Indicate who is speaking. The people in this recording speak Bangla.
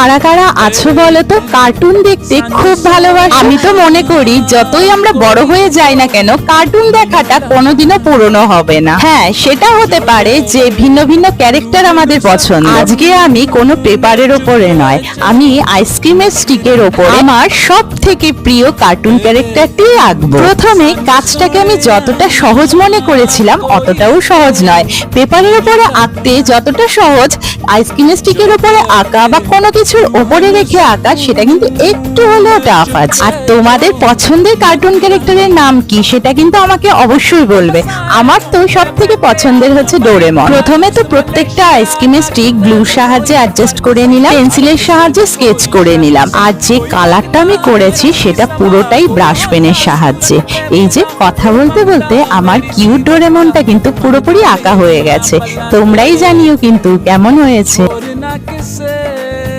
Speaker 1: কারা কারা আছো বলো তো কার্টুন দেখতে খুব ভালোবাসো। আমি তো মনে করি, যতই আমরা বড় হয়ে যাই না কেন কার্টুন দেখাটা কোনোদিনও পুরনো হবে না। হ্যাঁ সেটা হতে পারে যে ভিন্ন ভিন্ন ক্যারেক্টার আমাদের পছন্দ। আজকে আমি কোনো পেপারের ওপরে নয়, আমি আইসক্রিমের স্টিকের ওপরে আমার সব থেকে প্রিয় কার্টুন ক্যারেক্টারটি আঁকবো। প্রথমে কাজটাকে আমি যতটা সহজ মনে করেছিলাম, অতটাও সহজ নয়। পেপারের উপরে আঁকতে যতটা সহজ আইসক্রিমের স্টিকের উপরে আঁকা বা কোনো কিছুর ওপরে রেখে আঁকা, সেটা কিন্তু একটু হলেও টাফ আছে। আর তোমাদের পছন্দের কার্টুন ক্যারেক্টারের নাম কি, সেটা কিন্তু আমাকে অবশ্যই বলবে। আমার তো সব থেকে পছন্দের হচ্ছে ডোরেমন প্রথমে তো প্রত্যেকটা আইসক্রিমের স্টিক ব্লুর সাহায্যে অ্যাডজাস্ট করে নিলাম পেন্সিলের সাহায্যে স্কেচ করে নিলাম। আর যে কালারটা আমি করেছি, সেটা পুরোটাই ব্রাশ পেনের সাহায্যে। এই যে কথা বলতে বলতে আমার কিউট ডোরেমনটা কিন্তু পুরোপুরি আঁকা হয়ে গেছে। তোমরাই জানিও কিন্তু কেমন হয়েছে।